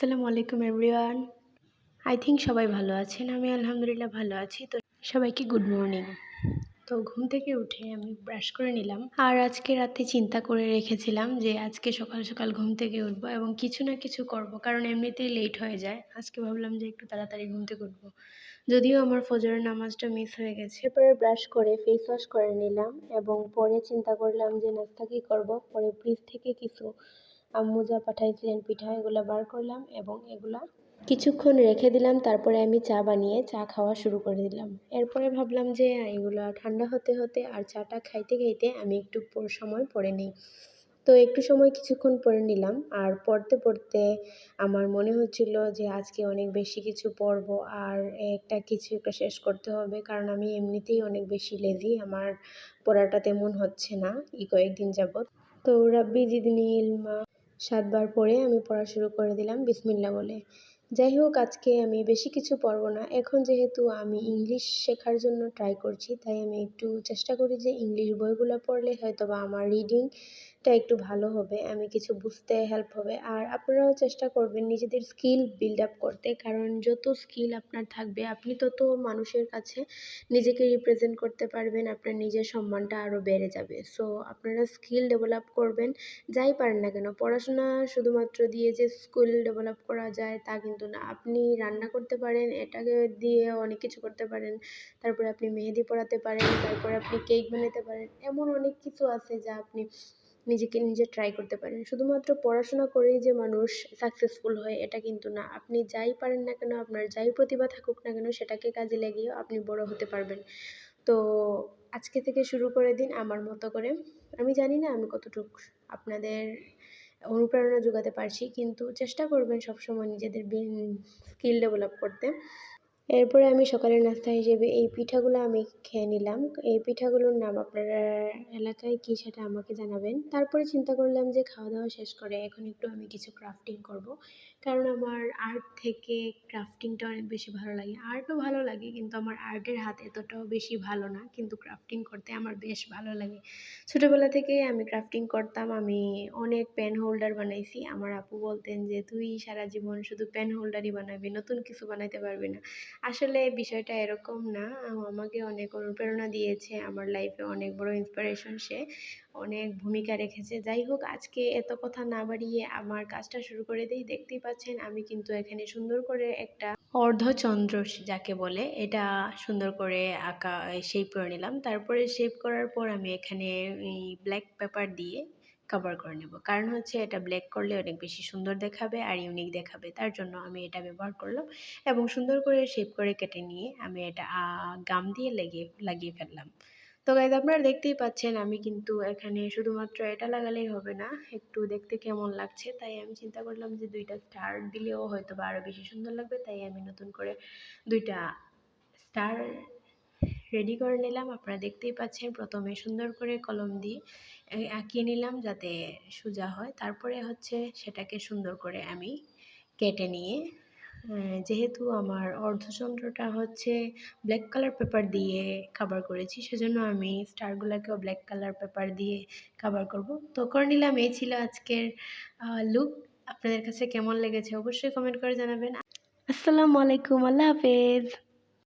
আসসালামু আলাইকুম everyone. I think সবাই ভালো আছেন। আমি আলহামদুলিল্লাহ ভালো আছি। তো সবাইকে গুড মর্নিং তো ঘুম থেকে উঠে আমি ব্রাশ করে নিলাম। আর আজকে রাতে চিন্তা করে রেখেছিলাম যে আজকে সকাল সকাল ঘুম থেকে উঠবো এবং কিছু না কিছু করব, কারণ এমনিতেই লেট হয়ে যায়। আজকে ভাবলাম যে একটু তাড়াতাড়ি ঘুম থেকে উঠবো। যদিও আমার ফজরের নামাজটা মিস হয়ে গেছে। এরপরে ব্রাশ করে ফেস ওয়াশ করে নিলাম এবং পরে চিন্তা করলাম যে নাস্তা কী করব? পরে ফ্রিজ থেকে কিছু আম্মু যা পাঠাইছিলেন পিঠা, এগুলো বার করলাম এবং এগুলা কিছুক্ষণ রেখে দিলাম। তারপরে আমি চা বানিয়ে চা খাওয়া শুরু করে দিলাম। এরপরে ভাবলাম যে, এগুলো ঠান্ডা হতে হতে আর চাটা খাইতে খাইতে আমি একটু সময় পরে নিই। তো একটু সময় কিছুক্ষণ পরে নিলাম। আর পড়তে পড়তে আমার মনে হচ্ছিল যে, আজকে অনেক বেশি কিছু পড়ব আর একটা কিছু একটা শেষ করতে হবে। কারণ আমি এমনিতেই অনেক বেশি লেজি আমার পড়াটা তেমন হচ্ছে না। এই কয়েকদিন যাবৎ। তো রাব্বি, জিদিনি, ইলমা সাতবার পরে আমি পড়া শুরু করে দিলাম, বিসমিল্লা বলে। যাই হোক, আজকে আমি বেশি কিছু পড়ব না। এখন যেহেতু আমি ইংলিশ শেখার জন্য ট্রাই করছি, তাই আমি একটু চেষ্টা করি যে ইংলিশ বইগুলো পড়লে হয়তো বা আমার রিডিং টা একটু ভালো হবে, আমি কিছু বুঝতে হেল্প হবে। আর আপনারাও চেষ্টা করবেন নিজেদের স্কিল বিল্ড আপ করতে, কারণ যত স্কিল আপনার থাকবে, আপনি তত মানুষের কাছে নিজেকে রিপ্রেজেন্ট করতে পারবেন, আপনার নিজের সম্মানটা আরও বেড়ে যাবে। সো আপনারা স্কিল ডেভেলপ করবেন, যাই পারেন না কেন, পড়াশোনা শুধুমাত্র দিয়ে যে স্কিল ডেভেলপ করা যায় তা কিন্তু না। আপনি রান্না করতে পারেন, এটাকে দিয়ে অনেক কিছু করতে পারেন, তারপরে আপনি মেহেদি পড়াতে পারেন, তারপরে আপনি কেক বানাতে পারেন, এমন অনেক কিছু আছে যা আপনি নিজেকে নিজে ট্রাই করতে পারেন। শুধুমাত্র পড়াশোনা করেই যে মানুষ সাকসেসফুল হয়, এটা কিন্তু না। আপনি যাই পারেন না কেন, আপনার যাই প্রতিভা থাকুক না কেন, সেটাকে কাজে লাগিয়েও আপনি বড় হতে পারবেন। তো আজকে থেকে শুরু করে দিন আমার মতো করে। আমি জানি না আমি কতটুকু আপনাদের অনুপ্রেরণা যোগাতে পারছি, কিন্তু চেষ্টা করবেন সবসময় নিজেদের স্কিল ডেভেলপ করতে। এরপরে আমি সকালের নাস্তা হিসেবে এই পিঠাগুলো আমি খেয়ে নিলাম। এই পিঠাগুলোর নাম আপনারা এলাকায় কী সেটা আমাকে জানাবেন। তারপরে চিন্তা করলাম যে খাওয়া দাওয়া শেষ করে এখন একটু আমি কিছু ক্রাফটিং করব। কারণ আমার আর্ট থেকে ক্রাফটিংটা অনেক বেশি ভালো লাগে। আর্টও ভালো লাগে, কিন্তু আমার আর্টের হাত এতটাও বেশি ভালো না, কিন্তু ক্রাফটিং করতে আমার বেশ ভালো লাগে। ছোটোবেলা থেকে আমি ক্রাফটিং করতাম, আমি অনেক পেন হোল্ডার বানাইছি। আমার আপু বলতেন যে, তুই সারা জীবন শুধু পেন হোল্ডারই বানাবি, নতুন কিছু বানাইতে পারবি না। আসলে বিষয়টা এরকম না আমাকে অনেক অনুপ্রেরণা দিয়েছে, আমার লাইফে অনেক বড় ইন্সপিরেশন সে অনেক ভূমিকা রেখেছে। যাই হোক, আজকে এত কথা না বাড়িয়ে আমার কাজটা শুরু করে দিই। দেখতেই পাচ্ছেন, আমি কিন্তু এখানে সুন্দর করে একটা অর্ধচন্দ্র যাকে বলে, এটা সুন্দর করে আঁকা শেপ করে নিলাম। তারপরে শেপ করার পর আমি এখানে এই ব্ল্যাক পেপার দিয়ে কভার করে নেব। কারণ হচ্ছে এটা ব্ল্যাক করলে অনেক বেশি সুন্দর দেখাবে আর ইউনিক দেখাবে। তার জন্য আমি এটা ব্যবহার করলাম এবং সুন্দর করে শেপ করে কেটে নিয়ে আমি এটা গাম দিয়ে লেগে, লাগিয়ে ফেললাম। তো গাইজ আপনারা দেখতেই পাচ্ছেন আমি কিন্তু এখানে শুধুমাত্র এটা লাগালেই হবে না, একটু দেখতে কেমন লাগছে, তাই আমি চিন্তা করলাম যে দুইটা স্টার দিলেও হয়তো বা আরও বেশি সুন্দর লাগবে, তাই আমি নতুন করে দুইটা স্টার রেডি করে নিলাম। আপনারা দেখতেই পাচ্ছেন প্রথমে সুন্দর করে কলম দিয়ে আঁকিয়ে নিলাম যাতে সোজা হয়, তারপরে হচ্ছে সেটাকে সুন্দর করে আমি কেটে নিয়ে যেহেতু আমার অর্ধচন্দ্রটা হচ্ছে ব্ল্যাক কালার পেপার দিয়ে কাভার করেছি, সেজন্য আমি স্টারগুলোকেও ব্ল্যাক কালার পেপার দিয়ে কাভার করব। তো করে নিলাম, এই ছিল আজকের লুক আপনাদের কাছে কেমন লেগেছে অবশ্যই কমেন্ট করে জানাবেন। আসসালামু আলাইকুম, আল্লাহ হাফেজ।